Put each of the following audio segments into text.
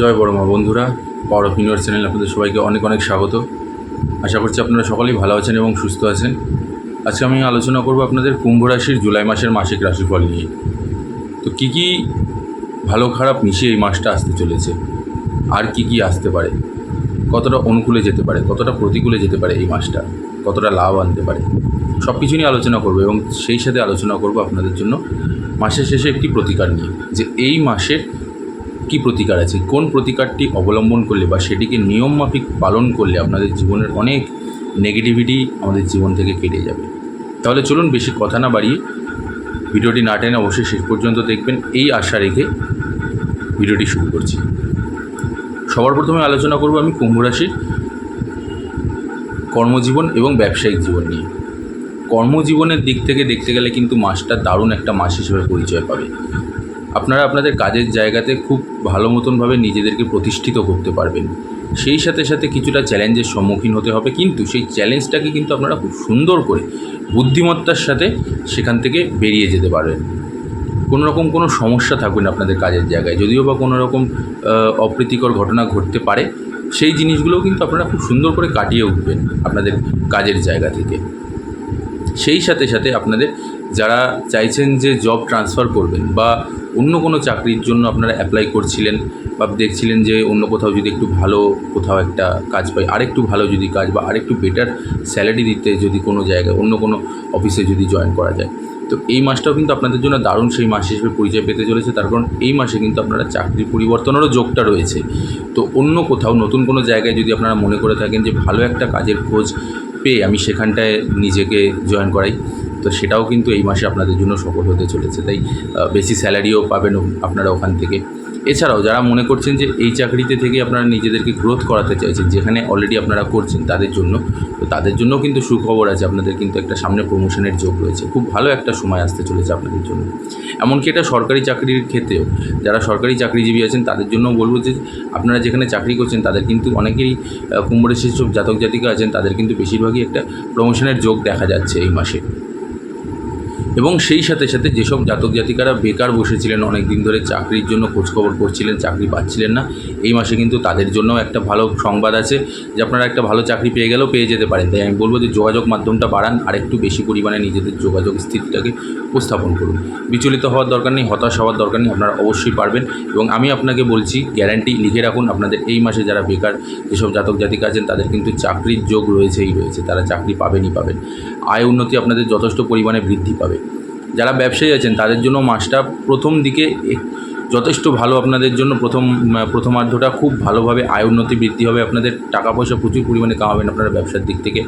জয় বড় মা। বন্ধুরা পাওয়ার অফ ইউনিভার্স চ্যানেল আপনাদের সবাইকে অনেক অনেক স্বাগত। আশা করছি আপনারা সকলেই ভালো আছেন এবং সুস্থ আছেন। আজকে আমি আলোচনা করব আপনাদের কুম্ভ রাশির জুলাই মাসের মাসিক রাশিফল নিয়ে। তো কী কী ভালো খারাপ মিশিয়ে এই মাসটা আসতে চলেছে? আর কি কি আসতে পারে? কতটা অনুকূলে যেতে পারে? কতটা প্রতিকূলে যেতে পারে এই মাসটা? কতটা লাভ আনতে পারে? সব কিছু নিয়ে আলোচনা করব এবং সেই সাথে আলোচনা করব আপনাদের জন্য মাসের শেষে একটি প্রতিকার নিয়ে। যে এই মাসের কী প্রতিকার আছে? কোন প্রতিকারটি অবলম্বন করলে বা সেটিকে নিয়মমাফিক পালন করলে আপনাদের জীবনের অনেক নেগেটিভিটি আমাদের জীবন থেকে কেটে যাবে? তাহলে চলুন বেশি কথা না বাড়িয়ে ভিডিওটি না টেনে অবশ্যই শেষ পর্যন্ত দেখবেন। এই আশা রেখে ভিডিওটি শুরু করছি। সবার প্রথমে আলোচনা করব আমি কুম্ভ রাশির কর্মজীবন এবং ব্যবসায়িক জীবন নিয়ে। কর্মজীবনের দিক থেকে দেখতে গেলে কিন্তু মাসটা দারুণ একটা মাস হিসেবে পরিচয় পাবে। আপনারা আপনাদের কাজের জায়গাতে খুব ভালো মতনভাবে নিজেদেরকে প্রতিষ্ঠিত করতে পারবেন। সেই সাথে সাথে কিছুটা চ্যালেঞ্জের সম্মুখীন হতে হবে, কিন্তু সেই চ্যালেঞ্জটাকে কিন্তু আপনারা খুব সুন্দর করে বুদ্ধিমত্তার সাথে সেখান থেকে বেরিয়ে যেতে পারবেন। কোনো রকম কোনো সমস্যা থাকবে না আপনাদের কাজের জায়গায়, যদিও বা কোনো রকম অপ্রীতিকর ঘটনা ঘটতে পারে, সেই জিনিসগুলোও কিন্তু আপনারা খুব সুন্দর করে কাটিয়ে উঠবেন আপনাদের কাজের জায়গা থেকে। সেই সাথে সাথে আপনাদের যারা চাইছেন যে জব ট্রান্সফার করবেন বা অন্য কোনো চাকরির জন্য আপনারা অ্যাপ্লাই করছিলেন বা দেখছিলেন যে অন্য কোথাও যদি একটু ভালো কোথাও একটা কাজ পাই, আরেকটু ভালো যদি কাজ বা আরেকটু বেটার স্যালারি দিতে যদি কোনো জায়গায়, অন্য কোনো অফিসে যদি জয়েন করা যায়। তো এই মাসটাও কিন্তু আপনাদের জন্য দারুণ, সেই মাস হিসেবে পরিচয় পেতে চলেছে। তার কারণ এই মাসে কিন্তু আপনারা চাকরি পরিবর্তনেরও যোগটা রয়েছে। তো অন্য কোথাও নতুন কোনো জায়গায় যদি আপনারা মনে করে থাকেন যে ভালো একটা কাজের খোঁজ পেয়ে আমি সেখানটায় নিজেকে জয়েন করাই। তো সেটাও কিন্তু এই মাসে আপনাদের জন্য সফল হতে চলেছে। তাই বেশি স্যালারিও পাবেন আপনারা ওখান থেকে। এছাড়াও যারা মনে করছেন যে এই চাকরিতে থেকে আপনারা নিজেদেরকে গ্রোথ করাতে চাইছেন যেখানে অলরেডি আপনারা করছেন তাদের জন্য তো তাদের জন্য কিন্তু সুখবর আছে আপনাদের কিন্তু একটা সামনে প্রমোশনের যোগ রয়েছে। খুব ভালো একটা সময় আসতে চলেছে আপনাদের জন্য। এমনকি এটা সরকারি চাকরির ক্ষেত্রেও যারা সরকারি চাকরিজীবী আছেন তাদের জন্য বলব যে আপনারা যেখানে চাকরি করছেন তাদের কিন্তু অনেকেই আহ, কুম্ভ রাশির সব জাতক জাতিকা আছেন তাদের কিন্তু বেশিরভাগই একটা প্রমোশনের যোগ দেখা যাচ্ছে এই মাসে। এবং সেই সাথে সাথে যেসব জাতক জাতিকারা বেকার বসেছিলেন অনেক দিন ধরে চাকরির জন্য খোঁজখবর করছিলেন, চাকরি পাচ্ছিলেন না, এই মাসে কিন্তু তাদের জন্যও একটা ভালো সংবাদ আছে যে আপনারা একটা ভালো চাকরি পেয়ে গেলেও পেয়ে যেতে পারেন। তাই আমি বলব যে যোগাযোগ মাধ্যমটা বাড়ান আর একটু বেশি পরিমাণে নিজেদের যোগাযোগ স্থিতিটাকে উপস্থাপন করুন। বিচলিত হওয়ার দরকার নেই, হতাশ হওয়ার দরকার নেই, আপনারা অবশ্যই পারবেন এবং আমি আপনাকে বলছি, গ্যারান্টি লিখে রাখুন, আপনাদের এই মাসে যারা বেকার যেসব জাতক জাতিকা আছেন, তাদের কিন্তু চাকরির যোগ রয়েছেই রয়েছে, তারা চাকরি পাবেনই পাবেন। আয় উন্নতি আপনাদের যথেষ্ট পরিমাণে বৃদ্ধি পাবে। যারা ব্যবসায়ী আছেন, তাদের জন্য মাসটা প্রথম দিকে যথেষ্ট ভালো। আপনাদের জন্য প্রথম প্রথমার্ধটা খুব ভালোভাবে আয় উন্নতি বৃদ্ধি হবে। আপনাদের টাকা পয়সা প্রচুর পরিমাণে কামাবেন আপনারা ব্যবসার দিক থেকে।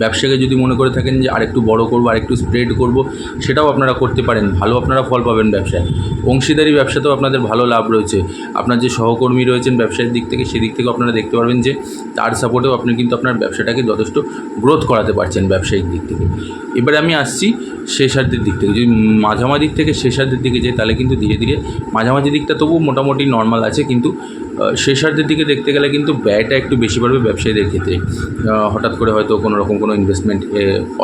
ব্যবসাকে যদি মনে করে থাকেন যে আরেকটু বড় করব, আরেকটু স্প্রেড করব, সেটাও আপনারা করতে পারেন। ভালো আপনারা ফল পাবেন ব্যবসায়। অংশীদারি ব্যবসাতেও আপনাদের ভালো লাভ রয়েছে। আপনার যে সহকর্মী রয়েছেন ব্যবসায়ের দিক থেকে, সেদিক থেকেও আপনারা দেখতে পারবেন যে তার সাপোর্টেও আপনি কিন্তু আপনার ব্যবসাটাকে যথেষ্ট গ্রোথ করাতে পারছেন ব্যবসায়িক দিক থেকে। এবারে আমি আসছি শেষার্ধের দিক থেকে। যদি মাঝামাঝির থেকে শেষার্ধের দিকে যাই, তাহলে কিন্তু ধীরে ধীরে মাঝামাঝি দিকটা তবু মোটামুটি নর্মাল আছে, কিন্তু শেষার্ধের দিকে দেখতে গেলে কিন্তু ব্যয়টা একটু বেশি বাড়বে ব্যবসায়ীদের ক্ষেত্রে। হঠাৎ করে হয়তো কোনো রকম কোনো ইনভেস্টমেন্ট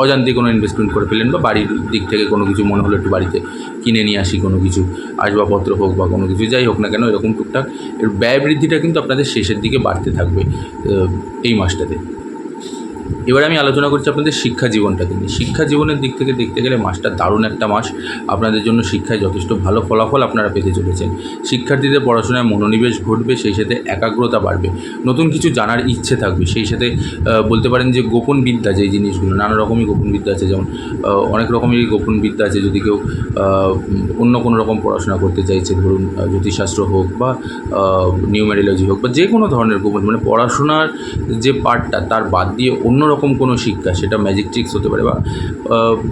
অজান্তে কোনো ইনভেস্টমেন্ট করে ফেলেন বা বাড়ির দিক থেকে কোনো কিছু মনে হলো একটু বাড়িতে কিনে নিয়ে আসি কোনো কিছু, আসবাবপত্র হোক বা কোনো কিছু, যাই হোক না কেন এরকম টুকটাক, এর ব্যয় বৃদ্ধিটা কিন্তু আপনাদের শেষের দিকে বাড়তে থাকবে এই মাসটাতে। এবার আমি আলোচনা করছি আপনাদের শিক্ষা জীবনটাকে নিয়ে। শিক্ষা জীবনের দিক থেকে দেখতে গেলে মাসটা দারুণ একটা মাস। আপনাদের জন্য শিক্ষায় যথেষ্ট ভালো ফলাফল আপনারা পেতে চলেছেন। শিক্ষার্থীদের পড়াশোনায় মনোনিবেশ ঘটবে, সেই সাথে একাগ্রতা বাড়বে। নতুন কিছু জানার ইচ্ছে থাকবে, সেই সাথে বলতে পারেন যে গোপন বিদ্যা যে জিনিসগুলো, নানা রকমই গোপন বিদ্যা আছে। যেমন অনেক রকমেরই গোপন বিদ্যা আছে। যদি কেউ অন্য কোনো রকম পড়াশোনা করতে চাইছে, ধরুন জ্যোতিষশাস্ত্র হোক বা নিউমেরোলজি হোক বা যে কোনো ধরনের গোপন মানে পড়াশোনার যে পার্টটা, তার বাদ দিয়ে অন্য রকম কোনো শিক্ষা, সেটা ম্যাজিক ট্রিক্স হতে পারে বা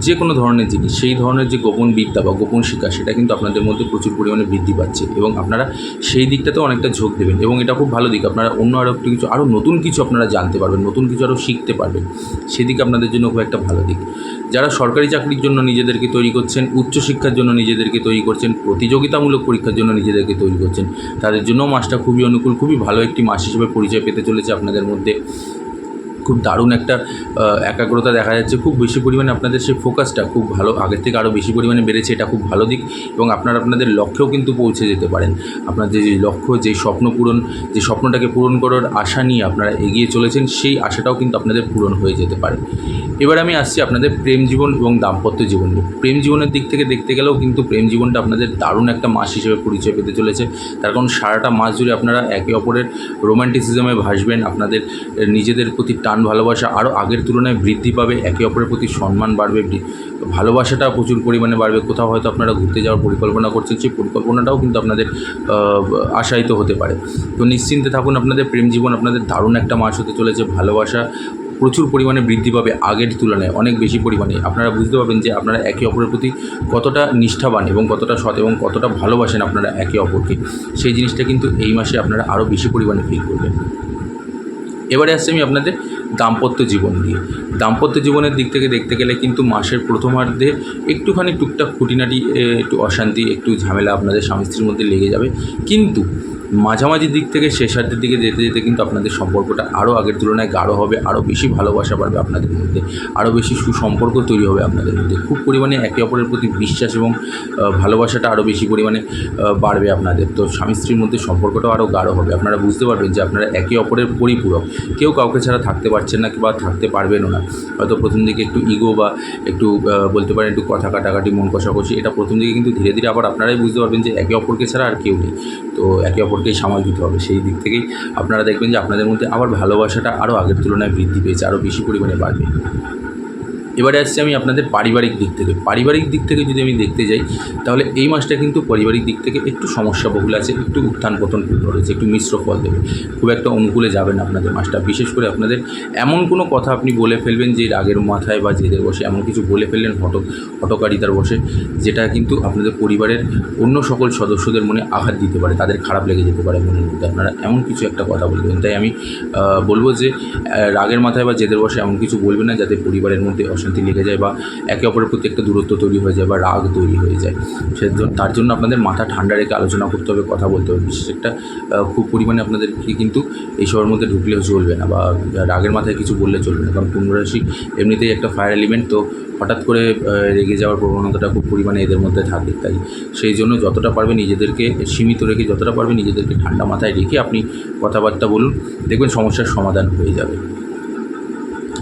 যে কোনো ধরনের জিনিস, সেই ধরনের যে গোপন বিদ্যা বা গোপন শিক্ষা, সেটা কিন্তু আপনাদের মধ্যে প্রচুর পরিমাণে বৃদ্ধি পাচ্ছে এবং আপনারা সেই দিকটাতেও অনেকটা ঝোঁক দেবেন এবং এটা খুব ভালো দিক, আপনারা অন্য আরও কিছু, আরও নতুন কিছু আপনারা জানতে পারবেন, নতুন কিছু আরও শিখতে পারবেন, সেদিকে আপনাদের জন্য খুব একটা ভালো দিক। যারা সরকারি চাকরির জন্য নিজেদেরকে তৈরি করছেন উচ্চশিক্ষার জন্য নিজেদেরকে তৈরি করছেন, প্রতিযোগিতামূলক পরীক্ষার জন্য নিজেদেরকে তৈরি করছেন, তাদের জন্য মাসটা খুবই অনুকূল, খুবই ভালো একটি মাস হিসেবে পরিচয় পেতে চলেছে আপনাদের মধ্যে। খুব দারুণ একটা একাগ্রতা দেখা যাচ্ছে। খুব বেশি পরিমাণে আপনাদের সেই ফোকাসটা খুব ভালো আগের থেকে আরও বেশি পরিমাণে বেড়েছে, এটা খুব ভালো দিক এবং আপনারা আপনাদের লক্ষ্যেও কিন্তু পৌঁছে যেতে পারেন। আপনাদের যে লক্ষ্য, যে স্বপ্ন পূরণ, যে স্বপ্নটাকে পূরণ করার আশা নিয়ে আপনারা এগিয়ে চলেছেন, সেই আশাটাও কিন্তু আপনাদের পূরণ হয়ে যেতে পারে। এবার আমি আসছি আপনাদের প্রেম জীবন এবং দাম্পত্য জীবন প্রেম জীবনের দিক থেকে দেখতে গেলেও কিন্তু প্রেম জীবনটা আপনাদের দারুণ একটা মাস হিসেবে পরিচয় পেতে চলেছে। তার কারণ সারাটা মাস জুড়ে আপনারা একে অপরের রোম্যান্টিসিজমে ভাসবেন, আপনাদের নিজেদের প্রতি টান ভালোবাসা আরও আগের তুলনায় বৃদ্ধি পাবে, একে অপরের প্রতি সম্মান বাড়বে ভালোবাসাটা প্রচুর পরিমাণে বাড়বে। কোথাও হয়তো আপনারা ঘুরতে যাওয়ার পরিকল্পনা করছেন, সেই পরিকল্পনাটাও কিন্তু আপনাদের আশায়িত হতে পারে। তো নিশ্চিন্তে থাকুন, আপনাদের প্রেম জীবন আপনাদের দারুণ একটা মাস হতে চলেছে। ভালোবাসা প্রচুর পরিমাণে বৃদ্ধি পাবে আগের তুলনায়, অনেক বেশি পরিমাণে। আপনারা বুঝতে পারবেন যে আপনারা একে অপরের প্রতি কতটা নিষ্ঠাবান এবং কতটা সৎ এবং কতটা ভালোবাসেন আপনারা একে অপরকে। সেই জিনিসটা কিন্তু এই মাসে আপনারা আরও বেশি পরিমাণে ফিল করবেন। এবারে আসছি আমি আপনাদের দাম্পত্য জীবন দিয়ে দাম্পত্য জীবনের দিক থেকে দেখতে গেলে কিন্তু মাসের প্রথমার্ধে একটুখানি টুকটাক খুঁটিনাটি একটু অশান্তি, একটু ঝামেলা আপনাদের স্বামী স্ত্রীর মধ্যে লেগে যাবে। কিন্তু মাঝামাঝি দিক থেকে শেষার্ধের দিকে যেতে যেতে কিন্তু আপনাদের সম্পর্কটা আরও আগের তুলনায় গাঢ় হবে আরও বেশি ভালোবাসা বাড়বে আপনাদের মধ্যে আরও বেশি সুসম্পর্ক তৈরি হবে আপনাদের মধ্যে। খুব পরিমাণে একে অপরের প্রতি বিশ্বাস এবং ভালোবাসাটা আরও বেশি পরিমাণে বাড়বে আপনাদের। তো স্বামী স্ত্রীর মধ্যে সম্পর্কটাও আরও গাঢ় হবে। আপনারা বুঝতে পারবেন যে আপনারা একে অপরের পরিপূরক। কেউ কাউকে ছাড়া থাকতে পারছেন না বা থাকতে পারবেনও না। হয়তো প্রথম দিকে একটু ইগো বা একটু বলতে পারেন একটু কথা কাটাকাটি, মন কষাকষি, এটা প্রথম দিকে কিন্তু ধীরে ধীরে আবার আপনারাই বুঝতে পারবেন যে একে অপরকে ছাড়া আর কেউ নেই। তো একে অপরকেই সামাল দিতে হবে। সেই দিক থেকেই আপনারা দেখবেন যে আপনাদের মধ্যে আবার ভালোবাসাটা আরও আগের তুলনায় বৃদ্ধি পেয়েছে আরও বেশি পরিমাণে বাড়বে। এবারে আসছি আমি আপনাদের পারিবারিক দিক থেকে। পারিবারিক দিক থেকে যদি আমি দেখতে যাই, তাহলে এই মাসটা কিন্তু পারিবারিক দিক থেকে একটু সমস্যা বহুল আছে, একটু উত্থান পতন রয়েছে, একটু মিশ্র ফল দেবে। খুব একটা অনুকূলে যাবেন আপনাদের মাসটা। বিশেষ করে আপনাদের এমন কোনো কথা আপনি বলে ফেলবেন যে রাগের মাথায় বা জেদের বসে এমন কিছু বলে ফেললেন হট হটকারিতার বসে, যেটা কিন্তু আপনাদের পরিবারের অন্য সকল সদস্যদের মনে আঘাত দিতে পারে, তাদের খারাপ লেগে যেতে পারে মনের মধ্যে। আপনারা এমন কিছু একটা কথা বলবেন তাই আমি বলব যে রাগের মাথায় বা জেদের বসে এমন কিছু বলবেন না, যাতে পরিবারের মধ্যে অশান্তি লেগে যায় বা একে অপরের প্রতি একটা দূরত্ব তৈরি হয়ে যায় বা রাগ তৈরি হয়ে যায়। সে তার জন্য আপনাদের মাথা ঠান্ডা রেখে আলোচনা করতে হবে, কথা বলতে হবে। বিশেষ একটা খুব পরিমাণে আপনাদেরকে কিন্তু এই এইসবের মধ্যে ঢুকলেও চলবে না বা রাগের মাথায় কিছু বললে চলবে না। কারণ কুম্ভরাশি এমনিতেই একটা ফায়ার এলিমেন্ট তো হঠাৎ করে রেগে যাওয়ার প্রবণতাটা খুব পরিমাণে এদের মধ্যে থাকে। তাই সেই জন্য যতটা পারবে নিজেদেরকে সীমিত রেখে, যতটা পারবে নিজেদেরকে ঠান্ডা মাথায় রেখে আপনি কথাবার্তা বলুন, দেখবেন সমস্যার সমাধান হয়ে যাবে।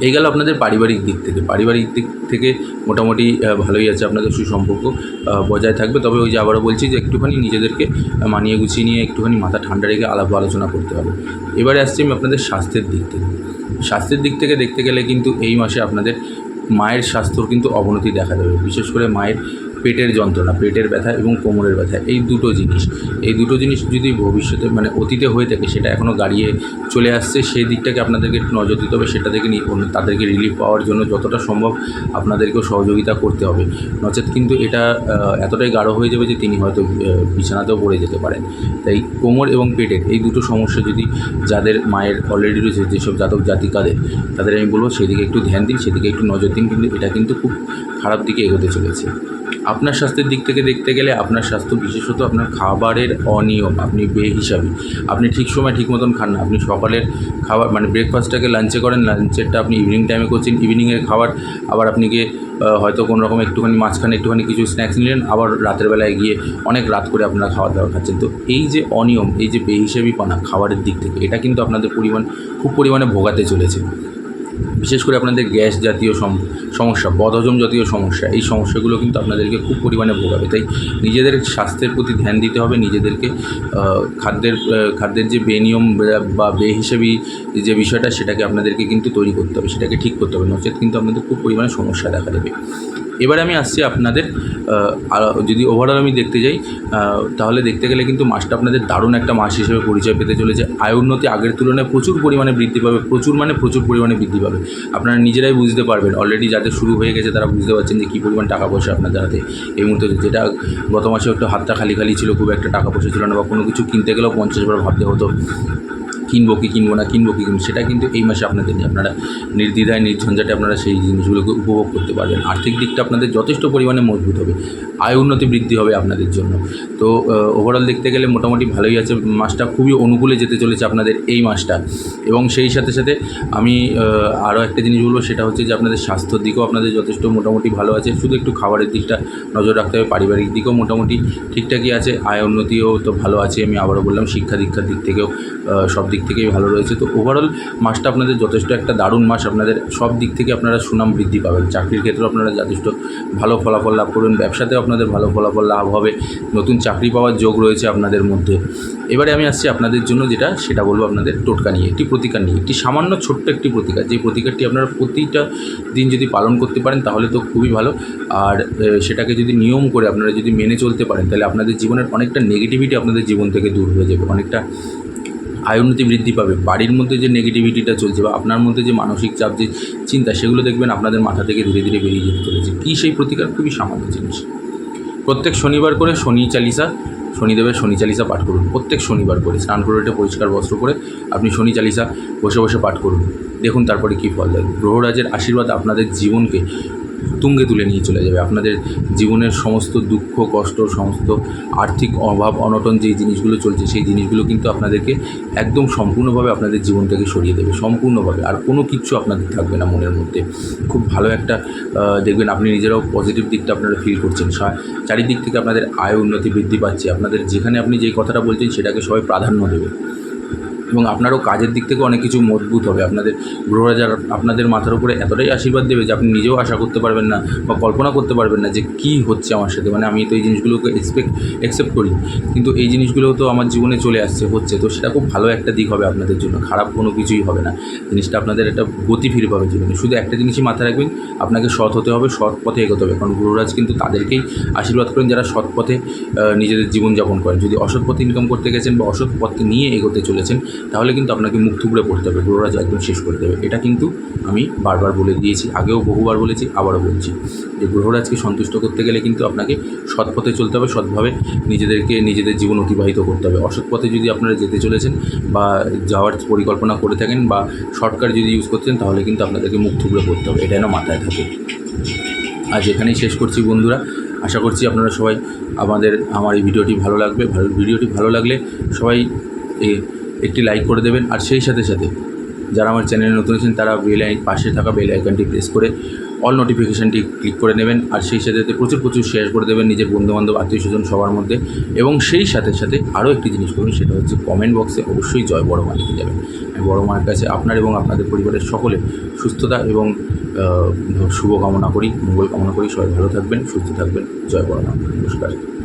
এই গেল আপনাদের পারিবারিক দিক থেকে। পারিবারিক দিক থেকে মোটামুটি ভালোই আছে আপনাদের সুসম্পর্ক বজায় থাকবে। তবে ওই যে আবারও বলছি যে একটুখানি নিজেদেরকে মানিয়ে গুছিয়ে নিয়ে একটুখানি মাথা ঠান্ডা রেখে আলাপ আলোচনা করতে হবে। এবারে আসছি আমি আপনাদের স্বাস্থ্যের দিক থেকে। স্বাস্থ্যের দিক থেকে দেখতে গেলে কিন্তু এই মাসে আপনাদের মায়ের স্বাস্থ্যর কিন্তু অবনতি দেখা দেবে। বিশেষ করে মায়ের পেটের যন্ত্রণা, পেটের ব্যথা এবং কোমরের ব্যথা, এই দুটো জিনিস। এই দুটো জিনিস যদি ভবিষ্যতে মানে অতীতে হয়ে থাকে, সেটা এখনও গাড়িয়ে চলে আসছে, সেই দিকটাকে আপনাদেরকে নজর দিতে হবে, সেটা থেকে তাদেরকে রিলিফ পাওয়ার জন্য যতটা সম্ভব আপনাদেরকেও সহযোগিতা করতে হবে। নচেত কিন্তু এটা এতটাই গাঢ় হয়ে যাবে যে তিনি হয়তো বিছানাতেও পড়ে যেতে পারেন। তাই কোমর এবং পেটের এই দুটো সমস্যা যদি যাদের মায়ের অলরেডি রয়েছে, যেসব জাতক জাতিকাদের, তাদের আমি বলব সেদিকে একটু ধ্যান দিন, সেদিকে একটু নজর দিন, কিন্তু এটা কিন্তু খুব খারাপ দিকে এগোতে চলেছে। আপনার স্বাস্থ্যের দিক থেকে দেখতে গেলে আপনার স্বাস্থ্য বিশেষত আপনার খাবারের অনিয়ম, আপনি বেহিসাবি। আপনি ঠিক সময় ঠিক মতন খান না। আপনি সকালের খাবার মানে ব্রেকফাস্টটাকে লাঞ্চে করেন লাঞ্চেরটা আপনি ইভিনিং টাইমে করছেন ইভিনিংয়ের খাবার আবার আপনি গিয়ে হয়তো কোনো রকম একটুখানি মাঝখানে একটুখানি কিছু স্ন্যাক্স নিলেন, আবার রাতের বেলায় গিয়ে অনেক রাত করে আপনারা খাওয়া দাওয়া খাচ্ছেন। তো এই যে অনিয়ম, এই যে বেহিসাবি পানা খাবারের দিক থেকে, এটা কিন্তু আপনাদের পরিমাণ, খুব পরিমাণে ভোগাতে চলেছে। বিশেষ করে আপনাদের গ্যাস জাতীয় সম- সমস্যা, বদহজম জাতীয় সমস্যা, এই সমস্যাগুলো কিন্তু আপনাদেরকে খুব পরিমাণে ভোগাবে। তাই নিজেদের স্বাস্থ্যের প্রতি ধ্যান দিতে হবে, নিজেদেরকে খাদ্যের খাদ্যের যে বেনিয়ম বা- বে হিসেবেই যে বিষয়টা, সেটাকে আপনাদেরকে কিন্তু তৈরি করতে হবে, সেটাকে ঠিক করতে হবে, নচেত কিন্তু আপনাদের খুব পরিমাণে সমস্যা দেখা দেবে। এবারে আমি আসছি আপনাদের যদি ওভারঅল আমি দেখতে যাই তাহলে দেখতে গেলে কিন্তু মাসটা আপনাদের দারুণ একটা মাস হিসেবে পরিচয় পেতে চলেছে। আয় উন্নতি আগের তুলনায় প্রচুর পরিমাণে বৃদ্ধি পাবে, প্রচুর মানে প্রচুর পরিমাণে বৃদ্ধি পাবে। আপনারা নিজেরাই বুঝতে পারবেন অলরেডি যাদের শুরু হয়ে গেছে তারা বুঝতে পারছেন যে কী পরিমাণ টাকা পয়সা আপনাদের হাতে। এই মুহূর্তে যেটা গত মাসে একটু হাতটা খালি খালি ছিল, খুব একটা টাকা পয়সা ছিল না বা কোনো কিছু কিনতে গেলেও পঞ্চাশ বার ভাবতে হতো। কিনবো কি কিনবো না, কিনবো কি কিনবো, সেটা কিন্তু এই মাসে আপনাদের নিয়ে আপনারা নির্দ্বিধায়, নির্ঝঞ্ঝাটে আপনারা সেই জিনিসগুলোকে উপভোগ করতে পারবেন। আর্থিক দিকটা আপনাদের যথেষ্ট পরিমাণে মজবুত হবে, আয় উন্নতি বৃদ্ধি হবে আপনাদের জন্য। তো ওভারঅল দেখতে গেলে মোটামুটি ভালোই আছে, মাসটা খুবই অনুকূলে যেতে চলেছে আপনাদের এই মাসটা। এবং সেই সাথে সাথে আমি আরও একটা জিনিস বলব, সেটা হচ্ছে যে আপনাদের স্বাস্থ্যর দিকেও আপনাদের যথেষ্ট মোটামুটি ভালো আছে, শুধু একটু খাবারের দিকটা নজর রাখতে হবে, পারিবারিক দিকেও মোটামুটি ঠিকঠাকই আছে, আয় উন্নতিও তো ভালো আছে, আমি আবারও বললাম, শিক্ষা দীক্ষার দিক থেকেও সব দিক থেকেই ভালো রয়েছে। তো ওভারঅল মাসটা আপনাদের যথেষ্ট একটা দারুণ মাস। আপনাদের সব দিক থেকে আপনারা সুনাম বৃদ্ধি পাবেন। চাকরির ক্ষেত্রেও আপনারা যথেষ্ট ভালো ফলাফল লাভ করবেন। ব্যবসাতেও আপনাদের ভালো ফলাফল লাভ হবে। নতুন চাকরি পাওয়ার যোগ রয়েছে আপনাদের মধ্যে। এবারে আমি আসছি আপনাদের জন্য যেটা, সেটা বলব আপনাদের টোটকা নিয়ে। একটি প্রতিকার নিয়ে। একটি সামান্য ছোট্ট একটি প্রতিকার। যে প্রতিকারটি আপনারা প্রতিটা দিন যদি পালন করতে পারেন, তাহলে তো খুবই ভালো। আর সেটাকে যদি নিয়ম করে আপনারা যদি মেনে চলতে পারেন, তাহলে আপনাদের জীবনের অনেকটা নেগেটিভিটি আপনাদের জীবন থেকে দূর হয়ে যাবে। অনেকটা আয় উন্নতি বৃদ্ধি পাবে। বাড়ির মধ্যে যে নেগেটিভিটিটা চলছে বা আপনার মধ্যে যে মানসিক চাপ, যে চিন্তা, সেগুলো দেখবেন আপনাদের মাথা থেকে ধীরে ধীরে বেরিয়ে যেতে চলেছে। কী সেই প্রতিকার? খুবই সামান্য জিনিস। প্রত্যেক শনিবার করে শনি চালিসা, শনিদেবের শনি চালিসা পাঠ করুন। প্রত্যেক শনিবার করে স্নান করে উঠে পরিষ্কার বস্ত্র করে আপনি শনি চালিসা বসে বসে পাঠ করুন। দেখুন তারপরে কী ফল দেয়। গ্রহরাজের আশীর্বাদ আপনাদের জীবনকে তুঙ্গে তুলে নিয়ে চলে যাবে। আপনাদের জীবনের সমস্ত দুঃখ, কষ্ট, সমস্ত আর্থিক অভাব, অনটন যেই জিনিসগুলো চলছে, সেই জিনিসগুলো কিন্তু আপনাদেরকে একদম সম্পূর্ণভাবে আপনাদের জীবন থেকে সরিয়ে দেবে, সম্পূর্ণভাবে। আর কোনো কিচ্ছু আপনাদের থাকবে না মনের মধ্যে। খুব ভালো একটা দেখবেন আপনি নিজেরাও পজিটিভ দিকটা আপনারা ফিল করছেন। চারিদিক থেকে আপনাদের আয় উন্নতি বৃদ্ধি পাচ্ছে। আপনাদের যেখানে আপনি যেই কথাটা বলছেন, সেটাকে সবাই প্রাধান্য দেবে। এবং আপনারও কাজের দিক থেকে অনেক কিছু মজবুত হবে। আপনাদের গ্রহরাজ আর আপনাদের মাথার উপরে এতটাই আশীর্বাদ দেবে যে আপনি নিজেও আশা করতে পারবেন না বা কল্পনা করতে পারবেন না যে কী হচ্ছে আমার সাথে। মানে আমি তো এই জিনিসগুলোকে এক্সপেক্ট অ্যাকসেপ্ট করি। কিন্তু এই জিনিসগুলো তো আমার জীবনে চলে আসছে, হচ্ছে। তো সেটা খুব ভালো একটা দিক হবে আপনাদের জন্য। খারাপ কোনো কিছুই হবে না। জিনিসটা আপনাদের একটা গতি ফিরে পাবে জীবনে। শুধু একটা জিনিসই মাথায় রাখবেন, আপনাকে সৎ হতে হবে, সৎ পথে এগোতে হবে। কারণ গ্রহরাজ কিন্তু তাদেরকেই আশীর্বাদ করেন যারা সৎ পথে নিজেদের জীবনযাপন করেন। যদি অসৎ পথে ইনকাম করতে গেছেন বা অসৎ পথকে নিয়ে এগোতে চলেছেন তাহলে কিন্তু আপনাকে মুখ থুবড়ে পড়তে হবে গ্রহরাজ একদম শেষ করে দেবে। এটা কিন্তু আমি বারবার বলে দিয়েছি, আগেও বহুবার বলেছি, আবারও বলছি। যে গ্রহরাজকে সন্তুষ্ট করতে গেলে কিন্তু আপনাকে সৎ পথে চলতে হবে, সৎভাবে নিজেদেরকে নিজেদের জীবন অতিবাহিত করতে হবে। অসৎ পথে যদি আপনারা যেতে চলেছেন বা যাওয়ার পরিকল্পনা করে থাকেন বা শর্টকাট যদি ইউজ করছেন তাহলে কিন্তু আপনাদেরকে মুখ থুবড়ে পড়তে হবে, এটা যেন মাথায় থাকে। আজ এখানেই শেষ করছি বন্ধুরা। আশা করছি আপনারা সবাই আমাদের, আমার এই ভিডিওটি ভালো লাগবে, ভালো ভিডিওটি ভালো লাগলে সবাই এ- একটি লাইক করে দেবেন। আর সেই সাথে সাথে যারা আমার চ্যানেলে নতুন আছেন তারা বেল আই পাশে থাকা বেল আইকনটি প্রেস করে অল নোটিফিকেশানটি ক্লিক করে নেবেন। আর সেই সাথে সাথে প্রচুর প্রচুর শেয়ার করে দেবেন নিজের বন্ধুবান্ধব আত্মীয় স্বজন সবার মধ্যে। এবং সেই সাথে সাথে আরও একটি জিনিস করুন সেটা হচ্ছে কমেন্ট বক্সে অবশ্যই জয় বড় মা লিখে যাবেন। বড় মায়ের কাছে আপনার এবং আপনাদের পরিবারের সকলে সুস্থতা এবং আহ, শুভ কামনা করি মঙ্গল কামনা করি। সবাই ভালো থাকবেন সুস্থ থাকবেন। জয় বড় মা। নমস্কার।